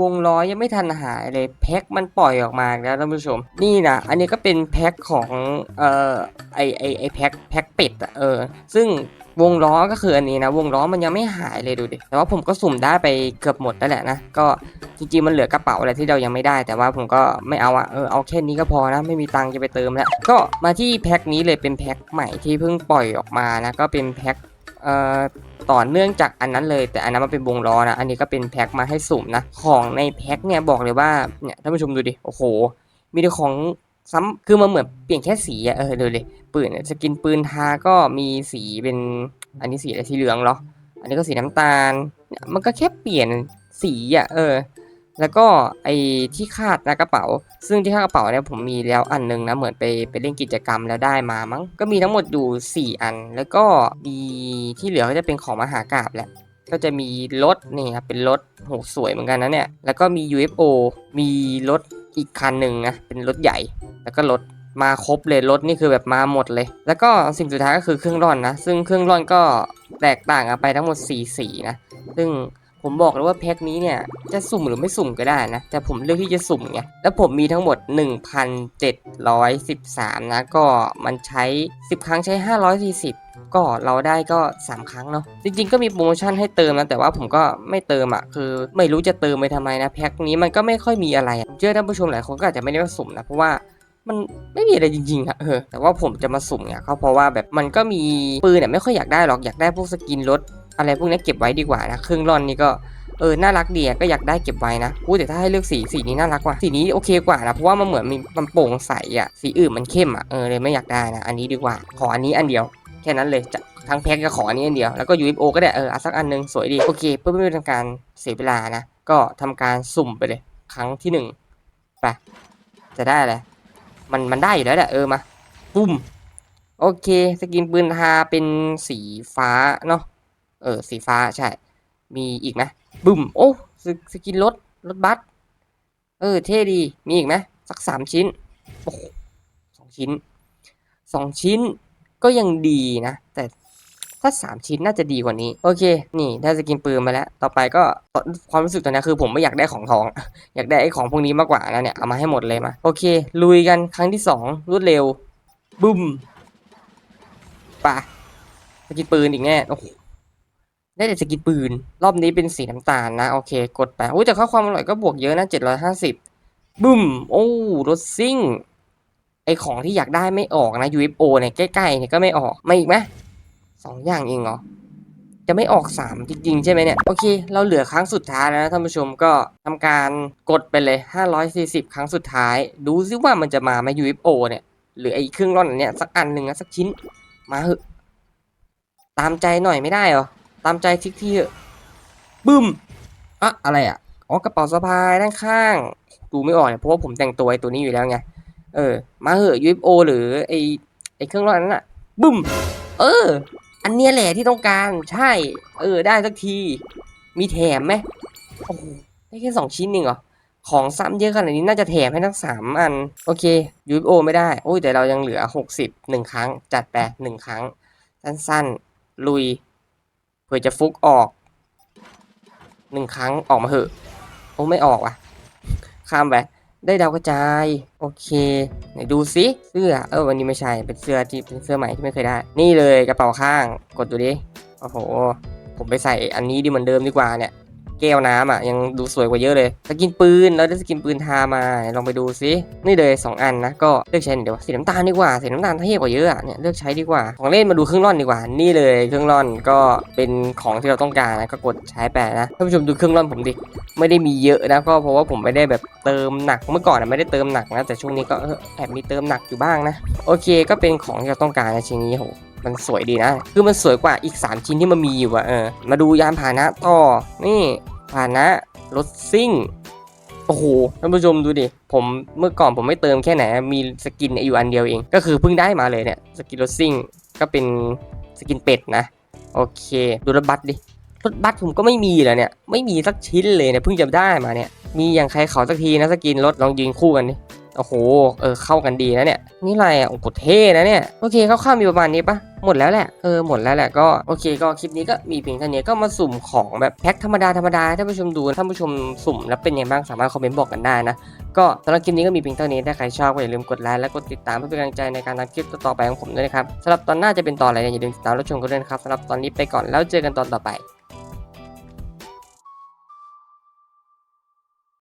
วงล้อยังไม่ทันหายเลยแพ็คมันปล่อยออกมาแล้วท่านผู้ชม นี่นะอันนี้ก็เป็นแพ็คของเอ่อไอไอไอแพ็คแพ็คเป็ดอะเออ ซึ่งวงล้อก็คืออันนี้นะ วงล้อมันยังไม่หายเลยดูดิแต่ว่าผมก็สุ่มได้ไปเกือบหมดแล้วแหละนะก็จริงๆมันเหลือกระเป๋าอะไรที่เรายังไม่ได้ แต่ว่าผมก็ไม่เอาอะเออเอาแค่นี้ก็พอนะไม่มีตังค์จะไปเติมแล้วก็มาที่แพ็คนี้เลยเป็นแพ็คใหม่ที่เพิ่งปล่อยออกมานะก็เป็นแพ็คเอ่อ ต่อเนื่องจากอันนั้นเลย แต่อันนั้นมันเป็นวงล้อนะอันนี้ก็เป็นแพ็คมาให้สุ่มนะของในแพ็คเนี่ยบอกเลยว่าเนี่ยท่านผู้ชมดูดิโอ้โห มีแต่ของซ้ำคือมันเหมือนเปลี่ยนแค่สีอะเออดูเลยปืนสกินปืนทาก็มีสีเป็นอันนี้สีอะไรสีเหลืองเหรอ อันนี้ก็สีน้ำตาลเนี่ยมันก็แค่เปลี่ยนสีอะเออ แล้วก็ไอ้ที่คาดนะกระเป๋า ซึ่งที่คาดกระเป๋าเนี่ยผมมีแล้วอันหนึงนะเหมือนไปไปเล่นกิจกรรมแล้วได้มามั้งก็มีทั้งหมดอยู่ 4 อัน แล้วก็มีที่เหลือก็จะเป็นของมหากราบแหละก็จะมีรถนี่ครับเป็นรถโหสวยเหมือนกันนะเนี่ยแล้วก็มี UFO มีรถอีกคันหนึ่งนะเป็นรถใหญ่แล้วก็รถมาครบเลยรถนี่คือแบบมาหมดเลย แล้วก็สิ่งสุดท้ายก็คือเครื่องร่อนนะ ซึ่งเครื่องร่อนก็แตกต่างกันไปทั้งหมด4สีนะ ซึ่ง ผมบอกเลยว่าแพ็คนี้เนี่ยจะสุ่มหรือไม่สุ่มก็ได้นะ แต่ผมเลือกที่จะสุ่มไงแล้วผมมีทั้งหมด 1,713 นะ ก็มันใช้ 10 ครั้งใช้ 540ก็เราได้ก็ 3 ครั้งเนาะจริงๆก็มีโปรโมชั่นให้เติมนะแต่ว่าผมก็ไม่เติมอะ่ะคือไม่รู้จะเติมไปทำไมนะแพ็คนี้มันก็ไม่ค่อยมีอะไรเชื่อท่านผู้ชมหลายคนก็อาจจะไม่ได้มาสุ่มนะเพราะว่ามันไม่มีอะไรจริงๆอะเออแต่ว่าผมจะมาสุ่มเนี่ยเขาเพราะว่าแบบมันก็มีปืนเนี่ยไม่ค่อยอยากได้หรอกอยากได้พวกสกินรถ อะไรพวกนี้เก็บไว้ดีกว่านะเครื่องร่อนนี่ก็เออ น่ารักดีก็อยากได้เก็บไว้นะอู้แต่ถ้าให้เลือกสี สีนี้น่ารักกว่า สีนี้โอเคกว่านะ เพราะว่ามันเหมือนมีมันโปร่งใสอะสีอื่นมันเข้มอะเออเลยไม่อยากได้นะ อันนี้ดีกว่า ขออันนี้อันเดียว แค่นั้นเลยจะทั้งแพ็คก็ขออันนี้อันเดียว แล้วก็ UFO ก็ได้ เออเอาสักอันหนึงสวยดี โอเค เพื่อไม่เป็นการเสียเวลานะ ก็ทำการสุ่มไปเลย ครั้งที่หนึ่งไป จะได้อะไร มัน มันได้อยู่แล้วแหละเออมา ปุ้ม โอเค สกินปืนทาเป็นสีฟ้าเนาะ เออ สีฟ้าใช่ มีอีกไหมบึ้มโอ้สสกินรถรถบัสเออ เท่ดี มีอีกไหมสักสามชิ้นโอ้สองชิ้นสองชิ้นก็ยังดีนะ แต่ถ้าสามชิ้นน่าจะดีกว่านี้ โอเค นี่ได้สกินปืนมาแล้ว ต่อไปก็ความรู้สึกตอนนี้คือผมไม่อยากได้ของทอง อยากได้ไอ้ของพวกนี้มากกว่านะเนี่ย เอามาให้หมดเลยมา โอเค ลุยกันครั้งที่สองรวดเร็วบึ้มป่ะสกินปืนอีกแน่โอ้โห ได้แต่สกินปืน รอบนี้เป็นสีน้ำตาลนะ โอเค กดไปอุ้ยแต่ค่าความอร่อยก็บวกเยอะนะเจ็ดร้อยห้าสิบบึ้ม โอ้รถซิ่ง ไอของที่อยากได้ไม่ออกนะ UFO เนี่ยใกล้ๆเนี่ยก็ไม่ออกมาอีกไหมสองอย่างเองเหรอจะไม่ออก 3 จริง ๆ ใช่ไหมเนี่ย โอเค เราเหลือครั้งสุดท้ายแล้วนะท่านผู้ชมก็ทำการกดไปเลย 540 ครั้งสุดท้าย ดูซิว่ามันจะมาไหม UFO เนี่ย หรือไอ้เครื่องร่อนเนี่ย สักอันหนึ่งนะสักชิ้น มาเหอะตามใจหน่อยไม่ได้เหรอามใจทิกที่บึ้มอะอะไรอะอ๋อกระเป๋าสะพายด้านข้างดูไม่ออกเนี่ยเพราะว่าผมแต่งตัวไอ้ตัวนี้อยู่แล้วไงเออ มาเหอะ UFO หรือไอ้ไอ้เครื่องร่อนนั้นอะบึ้ม เออ อันเนี้ยแหละที่ต้องการใช่ เออ ได้สักที มีแถมไหมโอ้โหได้แค่สองชิ้นเองเหรอของซ้ำเยอะขนาดนี้น่าจะแถมให้ทั้งสามอัน โอเค UFO ไม่ได้ โอ้ยแต่เรายังเหลือหกสิบหนึ่งครั้ง จัดไปหนึ่งครั้ง สั้นๆ ลุย เผื่อจะฟุกออกหนึ่งครั้งออกมาเหอะโอ้ไม่ออกว่ะ ข้ามไปได้ดาวกระจาย โอเคไหนดูซิเสื้อเออวันนี้ไม่ใช่เป็นเสื้อที่เป็นเสื้อใหม่ที่ไม่เคยได้ นี่เลยกระเป๋าข้างกดดูดิโอ้โห ผมไปใส่อันนี้ดีเหมือนเดิมดีกว่าเนี่ย แก้วน้ำอะยังดูสวยกว่าเยอะเลยสกินปืนแล้วได้สกินปืนทามาลองไปดูซินี่เลย 2 อันนะก็เลือกใช้เดี๋ยวสีน้ำตาลดีกว่าสีน้ำตาลเท่กว่าเยอะอะเนี่ยเลือกใช้ดีกว่าของเล่นมาดูเครื่องร่อนดีกว่า นี่เลยเครื่องร่อนก็เป็นของที่เราต้องการนะก็กดใช้ไปนะท่านผู้ชมดูเครื่องร่อนผมดิไม่ได้มีเยอะนะก็เพราะว่าผมไม่ได้แบบเติมหนักเมื่อก่อนอะไม่ได้เติมหนักนะแต่ช่วงนี้ก็แอบมีเติมหนักอยู่บ้างนะโอเค ก็เป็นของที่เราต้องการในชิ้นนี้โห มันสวยดีนะ คือมันสวยกว่าอีก 3 ชิ้นที่มันมีอยู่อะเออ มาดูยานพาหนะต่อ นี่พาหนะรถซิ่ง โอ้โห ท่านผู้ชมดูดิ ผมเมื่อก่อนผมไม่เติมแค่ไหน มีสกินอยู่อันเดียวเอง ก็คือเพิ่งได้มาเลยเนี่ย สกินรถซิ่ง ก็เป็นสกินเป็ดนะ โอเค ดูรถบัสดิ รถบัสผมก็ไม่มีเลยเนี่ย ไม่มีสักชิ้นเลยเนี่ย เพิ่งจะได้มาเนี่ย มีอย่างใครเขาสักทีนะสกินรถลองยืนคู่กันดิ โอ้โห เออ เข้ากันดีนะเนี่ย นี่อะไรอะ โอ้โหเท่นะเนี่ย โอเคคร่าวๆมีประมาณนี้ปะหมดแล้วแหละ เออ หมดแล้วแหละ ก็ โอเค ก็คลิปนี้ก็มีเพียงเท่านี้ ก็มาสุ่มของแบบแพ็คธรรมดาธรรมดาท่านผู้ชมดู ท่านผู้ชมสุ่มแล้วเป็นยังไงบ้าง สามารถคอมเมนต์บอกกันได้นะ ก็สำหรับคลิปนี้ก็มีเพียงเท่านี้ ถ้าใครชอบก็อย่าลืมกดไลค์และกดติดตามเพื่อเป็นกำลังใจในการทำคลิปต่อไปของผมด้วยนะครับสำหรับตอนหน้าจะเป็นตอนอะไรเนี่ยอย่าลืมติดตามรับชมกันด้วยนะครับสำหรับตอนนี้ไปก่อนแล้วเจอกันตอนต่อไป